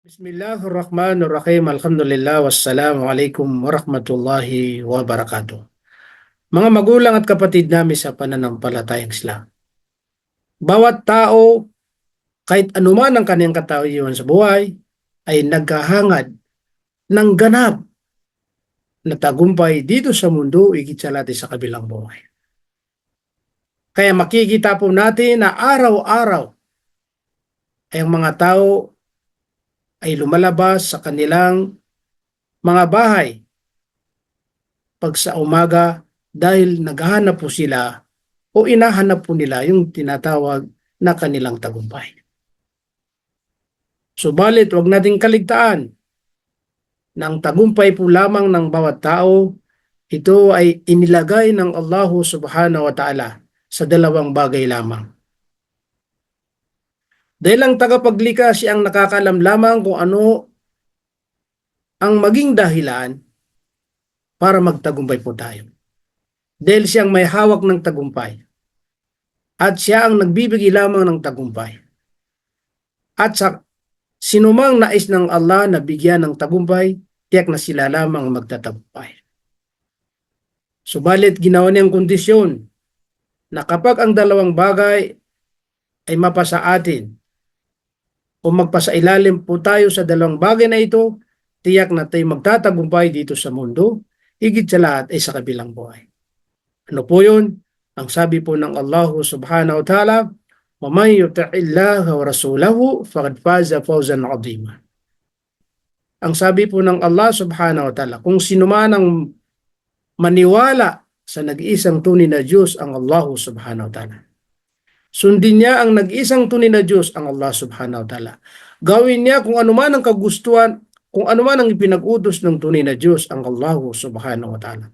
Bismillahirrahmanirrahim. Alhamdulillah. Wassalamu alaikum warahmatullahi wabarakatuh. Mga magulang at kapatid namin sa pananampalatayang Islam. Bawat tao, kahit anuman ang kanyang katayuan sa buhay, ay nagkahangad ng ganap na tagumpay dito sa mundo, igit sa sa kabilang buhay. Kaya makikita po natin na araw-araw ay ang mga tao ay lumalabas sa kanilang mga bahay pag sa umaga dahil naghahanap po sila o inahanap po nila yung tinatawag na kanilang tagumpay. Subalit, wag nating kaligtaan na ang tagumpay po lamang ng bawat tao, ito ay inilagay ng Allah subhanahu wa ta'ala sa dalawang bagay lamang. Dahil ang tagapaglikha siya ang nakakalam lamang kung ano ang maging dahilan para magtagumpay po tayo. Dahil siyang may hawak ng tagumpay. At siya ang nagbibigay lamang ng tagumpay. At sa sinumang nais ng Allah na bigyan ng tagumpay, tiyak na sila lamang magtatagumpay. Subalit ginawa niyang kondisyon na kapag ang dalawang bagay ay mapasa atin, o magpasailalim po tayo sa dalawang bagay na ito, tiyak na tayo magtatagumpay dito sa mundo, higit sa lahat ay sa kabilang buhay. Ano po yun? Ang sabi po ng Allah subhanahu wa ta'ala, وَمَنْ يُطِعِ اللَّهَ وَرَسُولَهُ فَقَدْ فَازَ فَوْزًا عَظِيمًا Ang sabi po ng Allah subhanahu wa ta'ala, kung sino man ang maniwala sa nag-iisang tunay na Diyos ang Allah subhanahu wa ta'ala Sundin niya ang nag-isang tunay na Diyos, ang Allah subhanahu wa ta'ala. Gawin niya kung ano man ang kagustuhan, kung ano man ang ipinag-utos ng tunay na Diyos, ang Allah subhanahu wa ta'ala.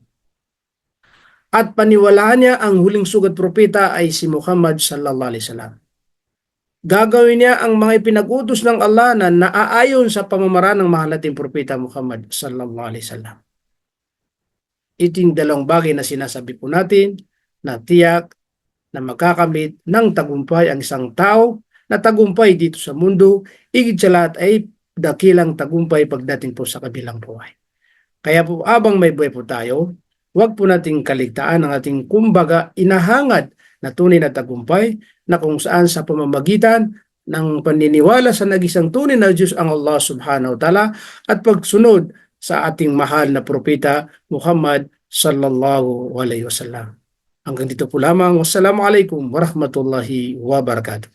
At paniwalaan niya ang huling sugat propeta ay si Muhammad sallallahu alaihi wasallam. Gagawin niya ang mga ipinag-utos ng Allah na naaayon sa pamamaraan ng mahal nating propeta Muhammad sallallahu alaihi wasallam. Iting dalawang bagay na sinasabi po natin na tiyak na makakamit ng tagumpay ang isang tao na tagumpay dito sa mundo, igit sa lahat ay dakilang tagumpay pagdating po sa kabilang buhay. Kaya po abang may buhay po tayo, huwag po nating kaligtaan ang ating kumbaga inahangad na tunay na tagumpay na kung saan sa pamamagitan ng paniniwala sa nagisang tunay na Diyos ang Allah subhanahu wa ta'ala at pagsunod sa ating mahal na propeta Muhammad sallallahu alaihi wasallam. Hanggang dito po lamang. Wassalamualaikum warahmatullahi wabarakatuh.